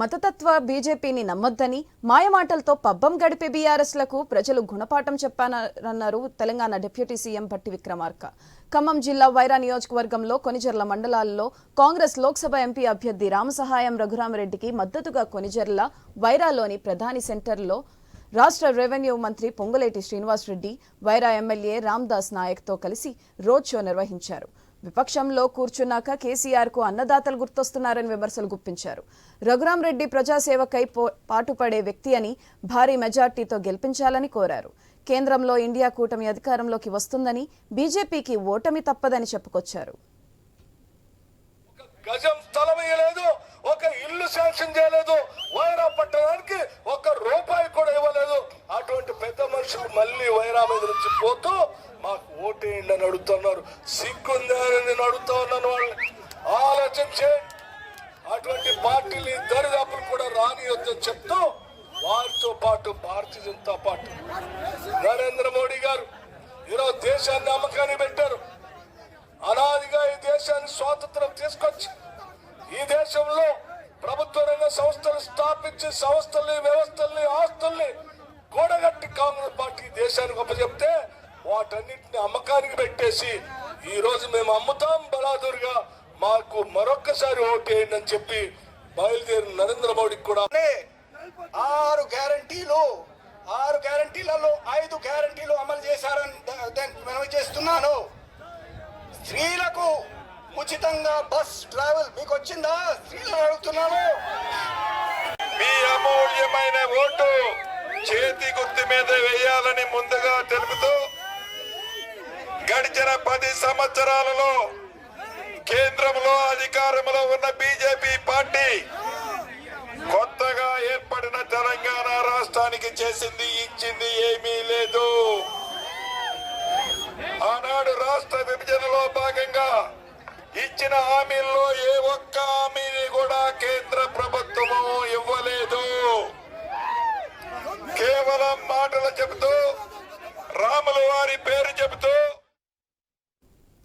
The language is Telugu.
మతతత్వ బీజేపీని నమ్మొద్దని మాయమాటలతో పబ్బం గడిపే బీఆర్ఎస్లకు ప్రజలు గుణపాఠం చెప్పారన్నారు తెలంగాణ డిప్యూటీ సీఎం పట్టి విక్రమార్క. ఖమ్మం జిల్లా వైరా నియోజకవర్గంలో కొనిజర్ల మండలాల్లో కాంగ్రెస్ లోక్సభ ఎంపీ అభ్యర్థి రామసహాయం రఘురామరెడ్డికి మద్దతుగా కొనిజర్ల వైరాలోని ప్రధాని సెంటర్లో రాష్ట్ర రెవెన్యూ మంత్రి పొంగులేటి శ్రీనివాసరెడ్డి వైరా ఎమ్మెల్యే రామ్దాస్ నాయక్తో కలిసి రోడ్ షో నిర్వహించారు. విపక్షంలో కూర్చున్నాక కేసీఆర్కు అన్నదాతలు గుర్తొస్తున్నారని విమర్శలు గుప్పించారు. రఘురాం రెడ్డి ప్రజాసేవకై పో- పాటుపడే వ్యక్తి అని భారీ మెజార్టీతో గెలిపించాలని కోరారు. కేంద్రంలో ఇండియా కూటమి అధికారంలోకి వస్తుందని బీజేపీకి ఓటమి తప్పదని చెప్పుకొచ్చారు. గజం స్థలం ఇవ్వలేదు ఒక ఇల్లు శాంక్షన్ చేయలేదు వైరా పట్టడానికి ఒక రూపాయి కూడా ఇవ్వలేదు. అటువంటి పెద్ద మనుషులు మళ్ళీ వైరా మీద నుంచి పోతూ మాకు ఓటేయండి అని అడుగుతున్నారు. సిగ్గుందా అని నేను అడుగుతా ఉన్నాను వాళ్ళని. ఆలోచన చేయండి. అటువంటి పార్టీలు దరిదాపులు కూడా రానియొద్దని చెప్తూ వారితో పాటు భారతీయ జనతా పార్టీ. నరేంద్ర మోడీ గారు ఈరోజు దేశాన్ని అమ్మకాన్ని పెట్టారు. అనాదిగా ఈ దేశాన్ని స్వాతంత్రం తీసుకొచ్చి ఈ దేశంలో ప్రభుత్వ రంగ సంస్థలు స్థాపించి సంస్థల్ని వ్యవస్థల్ని ఆస్తుల్ని కూడగట్టి కాంగ్రెస్ పార్టీ దేశానికి దేశానికి అప్పచెప్తే వాటన్నిటిని అమ్మకానికి పెట్టేసి ఈ రోజు మేము అమ్ముతాం బలాదురుగా. మాకు మరొక్కసారి ఓటేయండి అని చెప్పి బయలుదేరిన నరేంద్ర మోడీకి కూడా ఆరు గ్యారంటీలు ఆరు గ్యారంటీలలో ఐదు గ్యారంటీలు అమలు చేశారని ద- చేస్తున్నాను. స్త్రీలకు ఉచితంగా బస్ ట్రావెల్ మీకు వచ్చిందా? స్త్రీలను అడుగుతున్నాను. చేతి గుర్తు మీద వేయాలని ముందుగా తెలుపుతూ గడిచిన పది సంవత్సరాలలో కేంద్రంలో అధికారంలో ఉన్న బీజేపీ పార్టీ కొత్తగా ఏర్పడిన తెలంగాణ రాష్ట్రానికి చేసింది ఇచ్చింది ఏమీ లేదు. ఆనాడు రాష్ట్ర విభజనలో భాగంగా ఇచ్చిన హామీల్లో వారి పేరు చెబుతూ